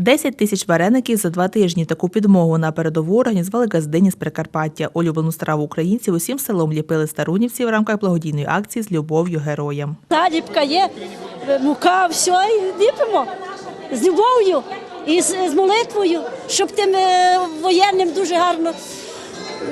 10 тисяч вареників за два тижні. Таку підмогу на передову організували газдині з Прикарпаття. Улюблену страву українців усім селом ліпили старунівці в рамках благодійної акції з любов'ю героям. Наліпка є, мука, все, і ліпимо з любов'ю і з, з молитвою, щоб тим е, воєнним дуже гарно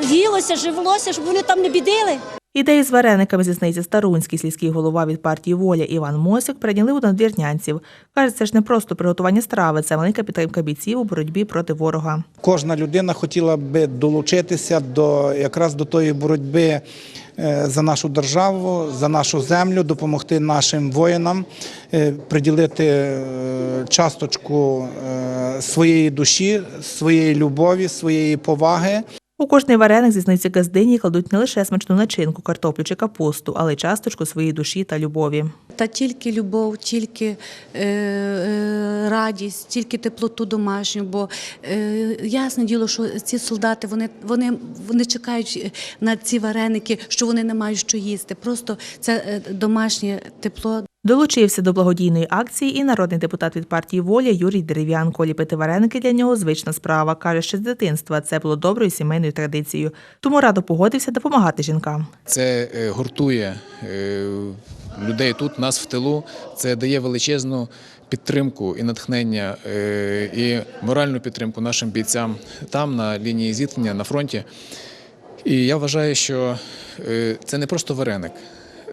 їлося, живлося, щоб вони там не бідили. Ідею з варениками зізнається старунський сільський голова від партії Воля Іван Мосик прийняли у надвірнянців. Каже, це ж не просто приготування страви, це велика підтримка бійців у боротьбі проти ворога. Кожна людина хотіла би долучитися до якраз до тої боротьби е, за нашу державу, за нашу землю, допомогти нашим воїнам, е, приділити е, часточку своєї душі, своєї любові, своєї поваги. У кожний вареник зізнається газдині кладуть не лише смачну начинку, картоплю чи капусту, але й часточку своєї душі та любові. Та тільки любов, тільки е, е, радість, тільки теплоту домашню. Бо е, ясне діло, що ці солдати вони, вони, вони чекають на ці вареники, що вони не мають що їсти. Просто це е, домашнє тепло. Долучився до благодійної акції і народний депутат від партії Воля Юрій Дерев'янко. Ліпити вареники для нього звична справа. Каже, ще з дитинства це було доброю сімейною традицією. Тому радо погодився допомагати жінкам. Це е, гуртує е, людей тут, нас в тилу. Це дає величезну підтримку і натхнення, е, і моральну підтримку нашим бійцям там, на лінії зіткнення, на фронті. І я вважаю, що це не просто вареник.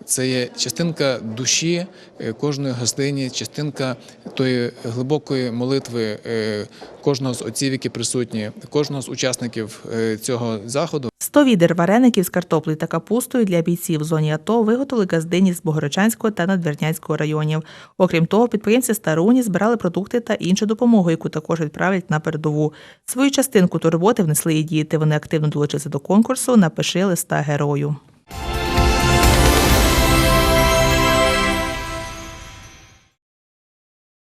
Це є частинка душі е, кожної гостині, частинка тої глибокої молитви е, кожного з отців, які присутні, кожного з учасників е, цього заходу. 100 відер вареників з картоплею та капустою для бійців в зоні АТО виготовили газдині з Богородчанського та Надвірнянського районів. Окрім того, підприємці Старуні збирали продукти та іншу допомогу, яку також відправлять на передову. Свою частинку турботи внесли і діти. Вони активно долучилися до конкурсу Напиши листа герою.